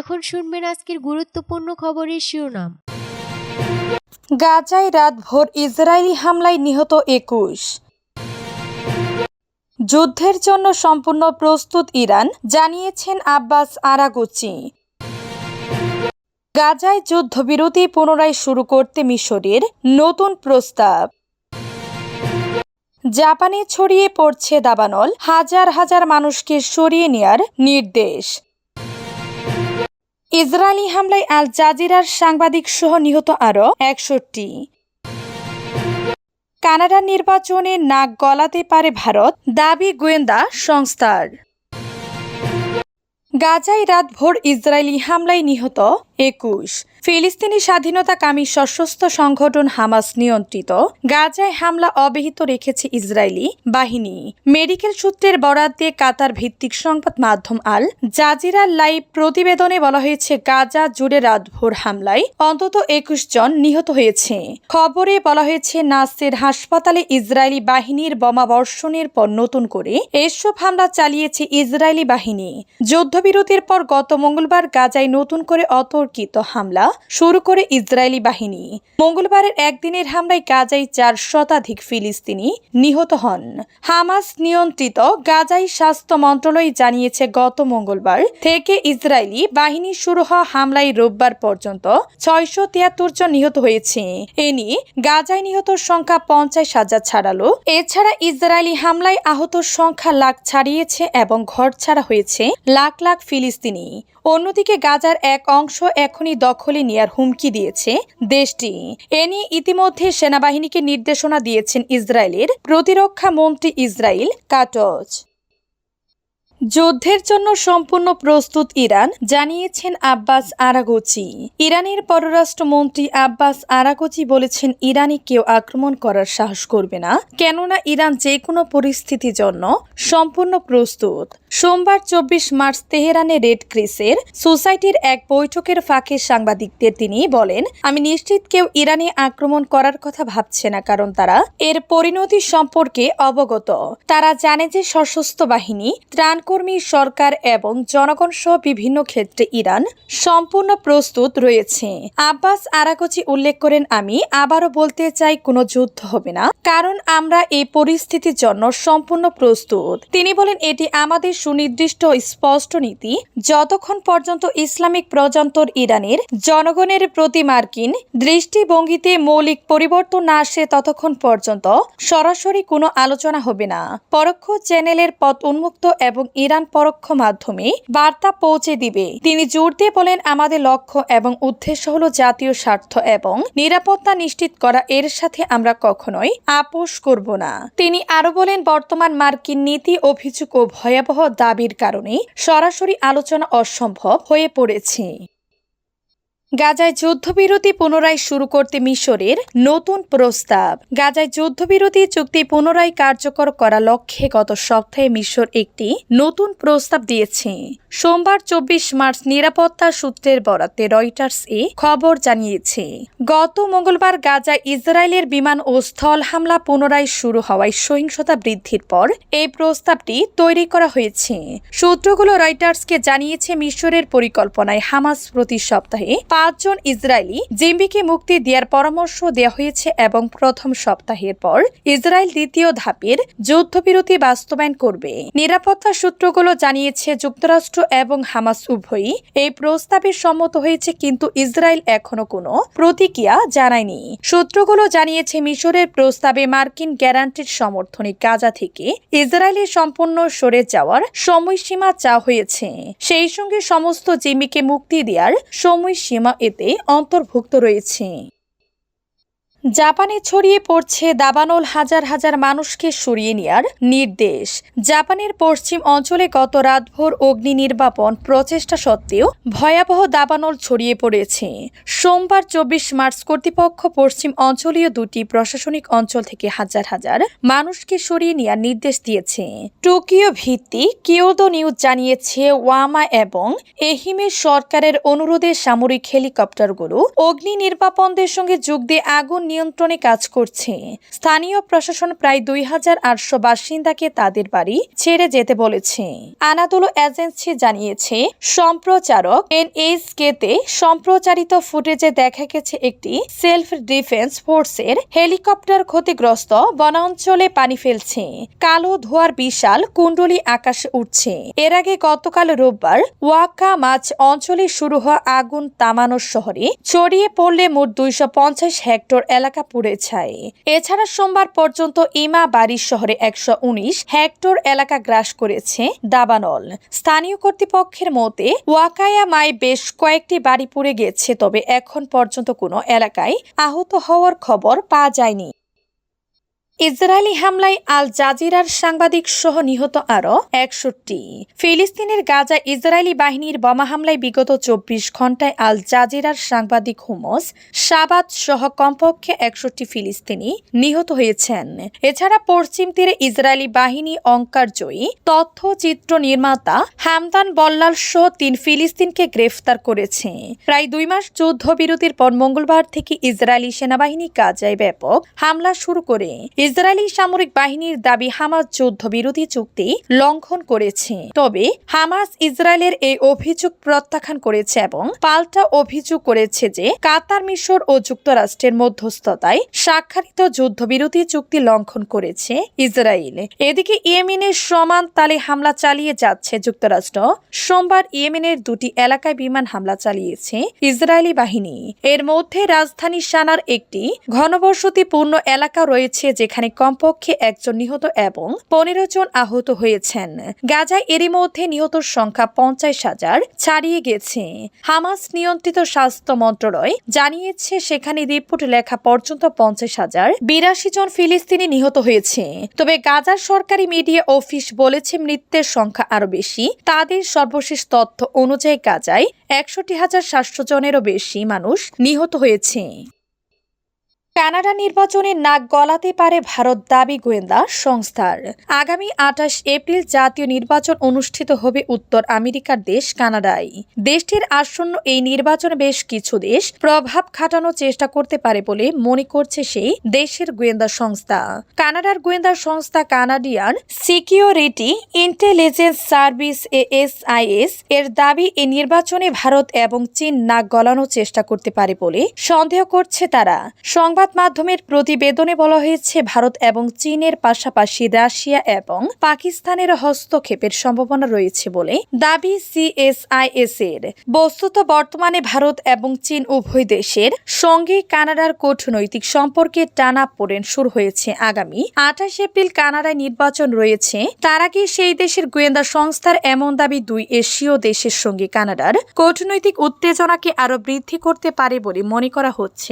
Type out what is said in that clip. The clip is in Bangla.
এখন আজকের গুরুত্বপূর্ণ খবরের শিরোনাম। গাজায় রাতভর ইসরায়েলি হামলায় নিহত একুশ। যুদ্ধের জন্য সম্পূর্ণ প্রস্তুত ইরান, জানিয়েছেন আব্বাস আরাগুচি। গাজায় যুদ্ধবিরতি পুনরায় শুরু করতে মিশরের নতুন প্রস্তাব। জাপানে ছড়িয়ে পড়ছে দাবানল, হাজার হাজার মানুষকে সরিয়ে নেয়ার নির্দেশ। ইসরায়েলি হামলায় আল জাজিরার সাংবাদিক সহ নিহত আরও একষট্টি। কানাডার নির্বাচনে নাক গলাতে পারে ভারত, দাবি গোয়েন্দা সংস্থার। গাজায় রাতভর ইসরায়েলি হামলায় নিহত একুশ। ফিলিস্তিনি স্বাধীনতাকামী সশস্ত্র সংগঠন হামাস নিয়ন্ত্রিত, গাজায় হামলা অব্যাহত রেখেছে ইসরায়েলি বাহিনী। মেডিকেল সূত্রের বরাত দিয়ে কাতার ভিত্তিক সংবাদ মাধ্যম আল জাজিরা লাইভ প্রতিবেদনে বলা হয়েছে, গাজা জুড়ে রাতভোর হামলায় অন্তত একুশ জন নিহত হয়েছে। খবরে বলা হয়েছে, নাসের হাসপাতালে ইসরায়েলি বাহিনীর বোমা বর্ষণের পর নতুন করে এসব হামলা চালিয়েছে ইসরায়েলি বাহিনী। যুদ্ধবিরতির পর গত মঙ্গলবার গাজায় নতুন করে অতর্কিত হামলা শুরু করে ইসরায়েলি বাহিনী। মঙ্গলবারের একদিনের হামলায় গাজায় চার শতাধিক ফিলিস্তিনি নিহত হন। হামাস নিয়ন্ত্রিত গাজাই স্বাস্থ্য মন্ত্রণালয় জানিয়েছে, গত মঙ্গলবার থেকে ইসরায়েলি বাহিনী শুরু হওয়া হামলায় রোববার পর্যন্ত ছয়শো তিয়াত্তর জন নিহত হয়েছে। এ নিয়ে গাজায় নিহতর সংখ্যা পঞ্চাশ হাজার ছাড়ালো। এছাড়া ইসরায়েলি হামলায় আহত সংখ্যা লাখ ছাড়িয়েছে এবং ঘর ছাড়া হয়েছে লাখ লাখ ফিলিস্তিনি। অন্যদিকে গাজার এক অংশ এখনই দখলে নেয়ার হুমকি দিয়েছে দেশটি। এ নিয়ে ইতিমধ্যে সেনাবাহিনীকে নির্দেশনা দিয়েছেন ইসরায়েলের প্রতিরক্ষা মন্ত্রী ইসরায়েল কাটজ। যুদ্ধের জন্য সম্পূর্ণ প্রস্তুত ইরান, জানিয়েছেন আব্বাস আরাগোচি। ইরানের পররাষ্ট্রমন্ত্রী আব্বাস আরাগোচি বলেছেন, ইরানে কেউ আক্রমণ করার সাহস করবে না, কেননা ইরান যে কোনো পরিস্থিতির জন্য সম্পূর্ণ প্রস্তুত। সোমবার চব্বিশ মার্চ তেহরানে রেড ক্রিসের সোসাইটির এক বৈঠকের ফাঁকে সাংবাদিকদের তিনি বলেন, আমি নিশ্চিত কেউ ইরানে আক্রমণ করার কথা ভাবছে না, কারণ তারা এর পরিণতি সম্পর্কে অবগত। তারা জানে যে সশস্ত্র বাহিনী ত্রাণকর্মী সরকার এবং জনগণ সহ বিভিন্ন ক্ষেত্রে ইরান সম্পূর্ণ প্রস্তুত রয়েছে। আব্বাস আরাকচি উল্লেখ করেন, আমি আবারও বলতে চাই, কোনো যুদ্ধ হবে না। কারণ আমরা এই পরিস্থিতির জন্য সম্পূর্ণ প্রস্তুত। তিনি বলেন, এটি আমাদের সুনির্দিষ্ট, স্পষ্ট নীতি। যতক্ষণ পর্যন্ত ইসলামিক প্রজান্তর ইরানের জনগণের প্রতি মার্কিন দৃষ্টিভঙ্গিতে মৌলিক পরিবর্তন না আসে, ততক্ষণ পর্যন্ত সরাসরি কোনো আলোচনা হবে না। পরোক্ষ চ্যানেলের পথ উন্মুক্ত এবং ইরান পরোক্ষ মাধ্যমে বার্তা পৌঁছে দিবে। তিনি জোর দিয়ে বলেন, আমাদের লক্ষ্য এবং উদ্দেশ্য হলো জাতীয় স্বার্থ এবং নিরাপত্তা নিশ্চিত করা। এর সাথে আমরা কখনোই আপোষ করব না। তিনি আরও বলেন, বর্তমান মার্কিন নীতি অভিযোগ ও ভয়াবহ দাবির কারণে সরাসরি আলোচনা অসম্ভব হয়ে পড়েছে। গাজায় যুদ্ধবিরতি পুনরায় শুরু করতে মিশরের নতুন প্রস্তাব। গাজায় যুদ্ধবিরতি চুক্তি পুনরায় কার্যকর করা লক্ষ্যে গত সপ্তাহে মিশর একটি নতুন প্রস্তাব দিয়েছে। সোমবার চব্বিশ মার্চ নিরাপত্তা সূত্রের বরাতে রয়টার্স এ খবর জানিয়েছে, গত মঙ্গলবার গাজায় ইসরায়েলের বিমান ও স্থল হামলা পুনরায় শুরু হওয়ায় সহিংসতা বৃদ্ধির পর এই প্রস্তাবটি তৈরি করা হয়েছে। সূত্রগুলো রয়টার্সকে জানিয়েছে, মিশরের পরিকল্পনায় হামাস প্রতি সপ্তাহে পাঁচজন ইসরায়েলি জিম্বিকে মুক্তি দেওয়ার পরামর্শ দেওয়া হয়েছে এবং প্রথম সপ্তাহের পর ইসরায়েল দ্বিতীয় ধাপের যুদ্ধবিরতি বাস্তবায়ন করবে। নিরাপত্তা সূত্রগুলো জানিয়েছে যুক্তরাষ্ট্র এবং হামাস উভয়ই এই প্রস্তাবে সম্মত হয়েছে, কিন্তু ইসরায়েল এখনও কোনো প্রতিক্রিয়া জানায়নি। সূত্রগুলো জানিয়েছে, মিশরের প্রস্তাবে মার্কিন গ্যারান্টির সমর্থনে গাজা থেকে ইসরায়েলের সম্পূর্ণ সরে যাওয়ার সময়সীমা চাওয়া হয়েছে। সেই সঙ্গে সমস্ত জিম্মিকে মুক্তি দেওয়ার সময়সীমা এতে অন্তর্ভুক্ত রয়েছে। জাপানে ছড়িয়ে পড়ছে দাবানল হাজার হাজার মানুষকে সরিয়ে নেয়ার নির্দেশ। জাপানের পশ্চিম অঞ্চলে গত রাতভর অগ্নি নির্বাপন প্রচেষ্টা সত্ত্বেও ভয়াবহ দাবানল ছড়িয়ে পড়েছে। সোমবার চব্বিশ মার্চ কর্তৃপক্ষ পশ্চিম অঞ্চলীয় দুটি প্রশাসনিক অঞ্চল থেকে হাজার হাজার মানুষকে সরিয়ে নেওয়ার নির্দেশ দিয়েছে। টোকিও ভিত্তিক কিয়োদো নিউজ জানিয়েছে, ওয়ামা এবং এহিমে সরকারের অনুরোধে সামরিক হেলিকপ্টারগুলো অগ্নি নির্বাপনদের সঙ্গে যোগ দিয়ে আগুন নিয়ন্ত্রণে কাজ করছে। স্থানীয় প্রশাসন প্রায় দুই হাজার আটশো বাসিন্দাকে তাদের বাড়ি ছেড়ে যেতে বলেছে। আনাদুলো এজেন্সি জানিয়েছে, সম্প্রচারক এনএসকে তে সম্প্রচারিত ফুটেজে দেখা গেছে একটি সেলফ ডিফেন্স ফোর্সের হেলিকপ্টার ক্ষতিগ্রস্ত বনাঞ্চলে পানি ফেলছে। কালো ধোয়ার বিশাল কুণ্ডলি আকাশে উঠছে এর আগে গতকাল রোববার ওয়াকা মাছ অঞ্চলে শুরু হওয়া আগুন তামানোর শহরে ছড়িয়ে পড়লে মোট দুইশো পঞ্চাশ হেক্টর এলাকা পুড়ে ছাই। এছাড়া সোমবার পর্যন্ত ইমা বাড়ির শহরে একশো উনিশ হেক্টর এলাকা গ্রাস করেছে দাবানল। স্থানীয় কর্তৃপক্ষের মতে ওয়াকায়ামায় বেশ কয়েকটি বাড়ি পুড়ে গেছে, তবে এখন পর্যন্ত কোনো এলাকায় আহত হওয়ার খবর পাওয়া যায়নি। ইসরায়েলি হামলায় আল জাজিরার সাংবাদিক সহ নিহত আরও একষট্টি। ফিলিস্তিনের গাজা ইসরায়েলি বাহিনীর বোমা হামলায় বিগত চব্বিশ ঘন্টায় আল জাজিরার সাংবাদিক হুমস সাবাদ সহ কমপক্ষে একষট্টি ফিলিস্তিনি নিহত হয়েছেন। এছাড়া পশ্চিম তীরে ইসরায়েলি বাহিনী অঙ্কার জয়ী তথ্যচিত্র নির্মাতা হামদান বল্লাল সহ তিন ফিলিস্তিনকে গ্রেফতার করেছে। প্রায় দুই মাস যুদ্ধবিরতির পর মঙ্গলবার থেকে ইসরায়েলি সেনাবাহিনী গাজায় ব্যাপক হামলা শুরু করে। ইসরায়েলি সামরিক বাহিনীর দাবি হামাস যুদ্ধবিরতি চুক্তি লঙ্ঘন করেছে। তবে হামাস ইসরায়েলের এই অভিযোগ প্রত্যাখ্যান করেছে এবং পাল্টা অভিযোগ করেছে যে কাতার, মিশর ও যুক্তরাষ্ট্রের মধ্যস্থতায় স্বাক্ষরিত যুদ্ধবিরতি চুক্তি লঙ্ঘন করেছে ইসরায়েল। এদিকে ইয়েমেনের সমান তালে হামলা চালিয়ে যাচ্ছে যুক্তরাষ্ট্র। সোমবার ইয়েমেনের দুটি এলাকায় বিমান হামলা চালিয়েছে ইসরায়েলি বাহিনী। এর মধ্যে রাজধানী সানার একটি ঘনবসতিপূর্ণ এলাকা রয়েছে যেখানে কমপক্ষে একজন নিহত এবং পনেরো জন আহত হয়েছেন। গাজায় এরই মধ্যে নিহতর সংখ্যা পঞ্চাশ হাজার ছাড়িয়ে গেছে। হামাস নিয়ন্ত্রিত স্বাস্থ্য মন্ত্রণালয় জানিয়েছে, সেখানে রিপোর্ট লেখা পর্যন্ত পঞ্চাশ হাজার বিরাশি জন ফিলিস্তিনি নিহত হয়েছে। তবে গাজার সরকারি মিডিয়া অফিস বলেছে, মৃত্যুর সংখ্যা আরও বেশি। তাদের সর্বশেষ তথ্য অনুযায়ী গাজায় একষট্টি হাজার সাতশো জনেরও বেশি মানুষ নিহত হয়েছে। কানাডা নির্বাচনে নাক গলাতে পারে ভারত দাবি গোয়েন্দা সংস্থার। আগামী আঠাশ এপ্রিল জাতীয় নির্বাচন অনুষ্ঠিত হবে উত্তর আমেরিকার দেশ কানাডায়। দেশটির আসন্ন এই নির্বাচনে বেশ কিছু দেশ প্রভাব খাটানোর চেষ্টা করতে পারে বলে মনে করছে সেই দেশের গোয়েন্দা সংস্থা। কানাডার গোয়েন্দা সংস্থা কানাডিয়ান সিকিউরিটি ইন্টেলিজেন্স সার্ভিস এএসআইএস এর দাবি এই নির্বাচনে ভারত এবং চীন নাক গলানোর চেষ্টা করতে পারে বলে সন্দেহ করছে তারা। সংবাদ মাধ্যমের প্রতিবেদনে বলা হয়েছে, ভারত এবং চীনের পাশাপাশি রাশিয়া এবং পাকিস্তানের হস্তক্ষেপের সম্ভাবনা রয়েছে বলে দাবি সিএসআইএস এর বস্তুত বর্তমানে ভারত এবং চীন উভয় দেশের সঙ্গে কানাডার কূটনৈতিক সম্পর্কে টানা পড়েন শুরু হয়েছে আগামী আঠাশ এপ্রিল কানাডায় নির্বাচন রয়েছে। তার আগে সেই দেশের গোয়েন্দা সংস্থার এমন দাবি দুই এশীয় দেশের সঙ্গে কানাডার কূটনৈতিক উত্তেজনাকে আরও বৃদ্ধি করতে পারে বলে মনে করা হচ্ছে।